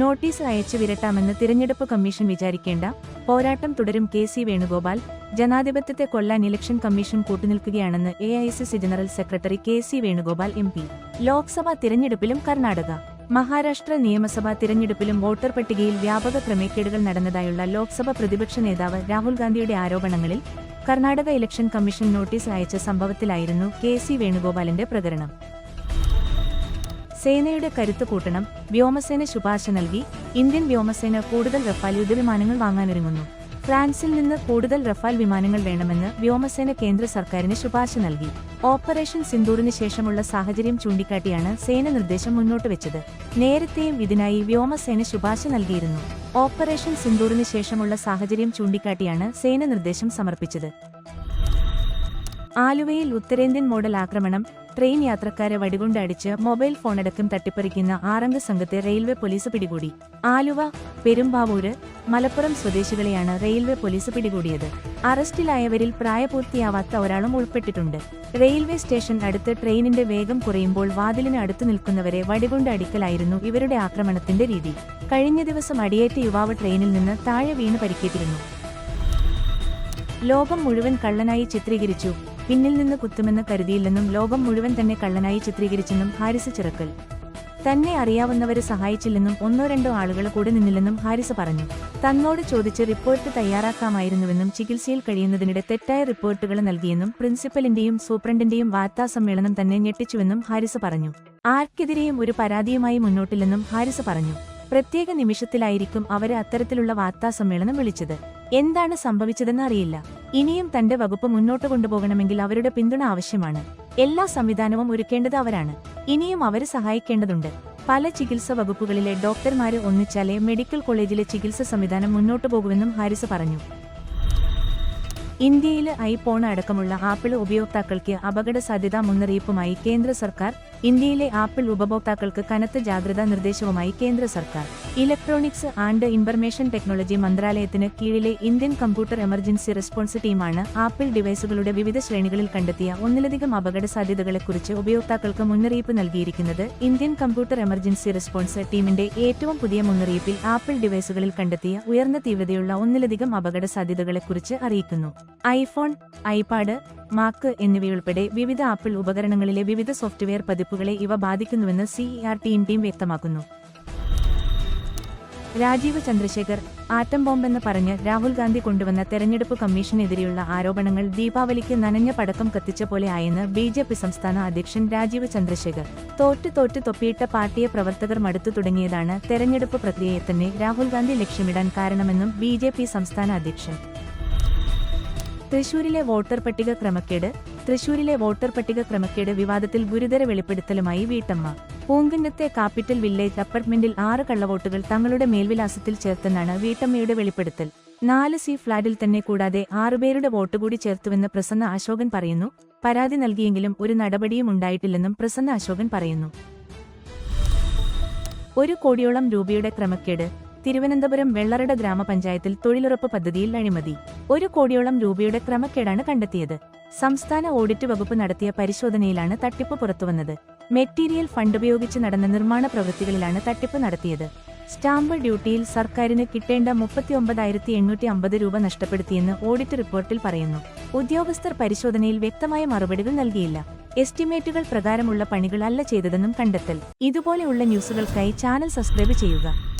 Notice അയച്ചു വിരട്ടാമെന്ന് തിരഞ്ഞെടുപ്പ് commission വിചാരിക്കേണ്ട പോരാട്ടം തുടരും കെ സി വേണുഗോപാൽ. ജനാധിപത്യത്തെ കൊല്ലാൻ election commission കൂട്ടുനിൽക്കുകയാണെന്ന് A I C C general secretary K C Venugopal M P. Lok Sabha തിരഞ്ഞെടുപ്പിലും Karnataka. Maharashtra നിയമസഭാ തിരഞ്ഞെടുപ്പിലും വോട്ടർ പട്ടികയിൽ വ്യാപക ക്രമക്കേടുകൾ നടന്നതായുള്ള ലോക്സഭ പ്രതിപക്ഷ നേതാവ് രാഹുൽ ഗാന്ധിയുടെ ആരോപണങ്ങളിൽ കർണാടക ഇലക്ഷൻ കമ്മീഷൻ നോട്ടീസ് അയച്ച സംഭവത്തിലായിരുന്നു കെ സി വേണുഗോപാലിന്റെ പ്രകരണം സേനയുടെ കരുത്ത് കൂട്ടണം വ്യോമസേന ശുപാർശ നൽകി ഇന്ത്യൻ വ്യോമസേന കൂടുതൽ റഫാൽ യുദ്ധവിമാനങ്ങൾ വാങ്ങാനൊരുങ്ങുന്നു. ഫ്രാൻസിൽ നിന്ന് കൂടുതൽ റഫാൽ വിമാനങ്ങൾ വേണമെന്ന് വ്യോമസേന കേന്ദ്ര സർക്കാരിന് ശുപാർശ നൽകി. ഓപ്പറേഷൻ സിന്ദൂറിന് ശേഷമുള്ള സാഹചര്യം ചൂണ്ടിക്കാട്ടിയാണ് സേന നിർദ്ദേശം മുന്നോട്ട് വെച്ചത്. നേരത്തെയും ഇതിനായി വ്യോമസേന ശുപാർശ നൽകിയിരുന്നു. ഓപ്പറേഷൻ സിന്ദൂറിന് ശേഷമുള്ള സാഹചര്യം ചൂണ്ടിക്കാട്ടിയാണ് സേന നിർദ്ദേശം സമർപ്പിച്ചത്. ആലുവയിൽ ഉത്തരേന്ത്യൻ മോഡൽ ആക്രമണം ട്രെയിൻ യാത്രക്കാരെ വടികൊണ്ട് അടിച്ച് മൊബൈൽ ഫോണടക്കം തട്ടിപ്പറിക്കുന്ന ആറംഗ സംഘത്തെ റെയിൽവേ പോലീസ് പിടികൂടി. ആലുവ പെരുമ്പാവൂര് മലപ്പുറം സ്വദേശികളെയാണ് റെയിൽവേ പോലീസ് പിടികൂടിയത്. അറസ്റ്റിലായവരിൽ പ്രായപൂർത്തിയാവാത്ത ഒരാളും ഉൾപ്പെട്ടിട്ടുണ്ട്. റെയിൽവേ സ്റ്റേഷൻ അടുത്ത് ട്രെയിനിന്റെ വേഗം കുറയുമ്പോൾ വാതിലിന് അടുത്ത് നിൽക്കുന്നവരെ വടികൊണ്ട് അടിക്കലായിരുന്നു ഇവരുടെ ആക്രമണത്തിന്റെ രീതി. കഴിഞ്ഞ ദിവസം അടിയേറ്റ യുവാവ് ട്രെയിനിൽ നിന്ന് താഴെ വീണ് പരിക്കേറ്റിരുന്നു. ലോകം മുഴുവൻ കള്ളനായി ചിത്രീകരിച്ചു. പിന്നിൽ നിന്ന് കുത്തുമെന്ന് കരുതിയില്ലെന്നും ലോകം മുഴുവൻ തന്നെ കള്ളനായി ചിത്രീകരിച്ചെന്നും ഹാരിസ് ചിറക്കൽ. തന്നെ അറിയാവുന്നവരെ സഹായിച്ചില്ലെന്നും ഒന്നോ രണ്ടോ ആളുകൾ കൂടെ നിന്നില്ലെന്നും ഹാരിസ് പറഞ്ഞു. തന്നോട് ചോദിച്ച് റിപ്പോർട്ട് തയ്യാറാക്കാമായിരുന്നുവെന്നും ചികിത്സയിൽ കഴിയുന്നതിനിടെ തെറ്റായ റിപ്പോർട്ടുകൾ നൽകിയെന്നും പ്രിൻസിപ്പലിന്റെയും സൂപ്രണ്ടിന്റെയും വാർത്താ സമ്മേളനം തന്നെ ഞെട്ടിച്ചുവെന്നും ഹാരിസ് പറഞ്ഞു. ആർക്കെതിരെയും ഒരു പരാതിയുമായി മുന്നോട്ടില്ലെന്നും ഹാരിസ് പറഞ്ഞു. പ്രത്യേക നിമിഷത്തിലായിരിക്കും അവരെ അത്തരത്തിലുള്ള വാർത്താ സമ്മേളനം വിളിച്ചത്. എന്താണ് സംഭവിച്ചതെന്ന് അറിയില്ല ഇനിയും തന്റെ വകുപ്പ് മുന്നോട്ട് കൊണ്ടുപോകണമെങ്കിൽ അവരുടെ പിന്തുണ ആവശ്യമാണ്. എല്ലാ സംവിധാനവും ഒരുക്കേണ്ടത് അവരാണ്. ഇനിയും അവരെ സഹായിക്കേണ്ടതുണ്ട്. പല ചികിത്സ വകുപ്പുകളിലെ ഡോക്ടർമാരെ ഒന്നിച്ചാലേ മെഡിക്കൽ കോളേജിലെ ചികിത്സ സംവിധാനം മുന്നോട്ടു പോകുമെന്നും ഹാരിസ് പറഞ്ഞു. ഇന്ത്യയിലെ ഐഫോൺ അടക്കമുള്ള ആപ്പിൾ ഉപയോക്താക്കൾക്ക് അപകട സാധ്യതാ മുന്നറിയിപ്പുമായി കേന്ദ്ര സർക്കാർ ഇന്ത്യയിലെ ആപ്പിൾ ഉപഭോക്താക്കൾക്ക് കനത്ത ജാഗ്രതാ നിർദ്ദേശവുമായി കേന്ദ്ര സർക്കാർ. ഇലക്ട്രോണിക്സ് ആൻഡ് ഇൻഫർമേഷൻ ടെക്നോളജി മന്ത്രാലയത്തിന് കീഴിലെ ഇന്ത്യൻ കമ്പ്യൂട്ടർ എമർജൻസി റെസ്പോൺസ് ടീമാണ് ആപ്പിൾ ഡിവൈസുകളുടെ വിവിധ ശ്രേണികളിൽ കണ്ടെത്തിയ ഒന്നിലധികം അപകട സാധ്യതകളെക്കുറിച്ച് ഉപയോക്താക്കൾക്ക് മുന്നറിയിപ്പ് നൽകിയിരിക്കുന്നത് ഇന്ത്യൻ കമ്പ്യൂട്ടർ എമർജൻസി റെസ്പോൺസ് ടീമിന്റെ ഏറ്റവും പുതിയ മുന്നറിയിപ്പിൽ ആപ്പിൾ ഡിവൈസുകളിൽ കണ്ടെത്തിയ ഉയർന്ന തീവ്രതയുള്ള ഒന്നിലധികം അപകട സാധ്യതകളെക്കുറിച്ച് അറിയിക്കുന്നു. ഐഫോൺ ഐപാഡ് മാക്ക് എന്നിവയുൾപ്പെടെ വിവിധ ആപ്പിൾ ഉപകരണങ്ങളിലെ വിവിധ സോഫ്റ്റ്വെയർ പതിപ്പുകളെ ഇവ ബാധിക്കുന്നുവെന്ന് സിഇആർ ടീം ടീം വ്യക്തമാക്കുന്നു. രാജീവ് ചന്ദ്രശേഖർ ആറ്റം ബോംബെന്ന് പറഞ്ഞ് രാഹുൽ ഗാന്ധി കൊണ്ടുവന്ന തെരഞ്ഞെടുപ്പ് കമ്മീഷനെതിരെയുള്ള ആരോപണങ്ങൾ ദീപാവലിക്ക് നനഞ്ഞ പടക്കം കത്തിച്ച പോലെ ആയെന്ന് ബി ജെ പി സംസ്ഥാന അധ്യക്ഷൻ രാജീവ് ചന്ദ്രശേഖർ. തോറ്റ് തോറ്റ് തൊപ്പിയിട്ട പാർട്ടിയെ പ്രവർത്തകർ മടുത്തു തുടങ്ങിയതാണ് തെരഞ്ഞെടുപ്പ് പ്രക്രിയയെ തന്നെ രാഹുൽ ഗാന്ധി ലക്ഷ്യമിടാൻ കാരണമെന്നും ബി സംസ്ഥാന അധ്യക്ഷൻ. തൃശൂരിലെ വോട്ടർ പട്ടിക ക്രമക്കേട് തൃശൂരിലെ വോട്ടർ പട്ടിക ക്രമക്കേട് വിവാദത്തിൽ ഗുരുതര വെളിപ്പെടുത്തലുമായി വീട്ടമ്മ. പൂങ്കുന്നത്തെ കാപ്പിറ്റൽ വില്ലേജ് അപ്പാർട്ട്മെന്റിൽ ആറ് കള്ളവോട്ടുകൾ തങ്ങളുടെ മേൽവിലാസത്തിൽ ചേർത്തെന്നാണ് വീട്ടമ്മയുടെ വെളിപ്പെടുത്തൽ. നാല് സി ഫ്ളാറ്റിൽ തന്നെ കൂടാതെ ആറുപേരുടെ വോട്ട് കൂടി ചേർത്തുവെന്ന് പ്രസന്ന അശോകൻ പറയുന്നു. പരാതി നൽകിയെങ്കിലും ഒരു നടപടിയും ഉണ്ടായിട്ടില്ലെന്നും പ്രസന്ന അശോകൻ പറയുന്നു. ഒരു കോടിയോളം രൂപയുടെ ക്രമക്കേട് തിരുവനന്തപുരം വെള്ളറട ഗ്രാമപഞ്ചായത്തിൽ തൊഴിലുറപ്പ് പദ്ധതിയിൽ അഴിമതി. ഒരു കോടിയോളം രൂപയുടെ ക്രമക്കേടാണ് കണ്ടെത്തിയത്. സംസ്ഥാന ഓഡിറ്റ് വകുപ്പ് നടത്തിയ പരിശോധനയിലാണ് തട്ടിപ്പ് പുറത്തുവന്നത്. മെറ്റീരിയൽ ഫണ്ട് ഉപയോഗിച്ച് നടന്ന നിർമ്മാണ പ്രവൃത്തികളിലാണ് തട്ടിപ്പ് നടത്തിയത്. സ്റ്റാമ്പ് ഡ്യൂട്ടിയിൽ സർക്കാരിന് കിട്ടേണ്ട മുപ്പത്തിയൊമ്പതായിരത്തി എണ്ണൂറ്റി അമ്പത് രൂപ നഷ്ടപ്പെടുത്തിയെന്ന് ഓഡിറ്റ് റിപ്പോർട്ടിൽ പറയുന്നു. ഉദ്യോഗസ്ഥർ പരിശോധനയിൽ വ്യക്തമായ മറുപടികൾ നൽകിയില്ല. എസ്റ്റിമേറ്റുകൾ പ്രകാരമുള്ള പണികളല്ല ചെയ്തതെന്നും കണ്ടെത്തൽ. ഇതുപോലെയുള്ള ന്യൂസുകൾക്കായി ചാനൽ സബ്സ്ക്രൈബ് ചെയ്യുക.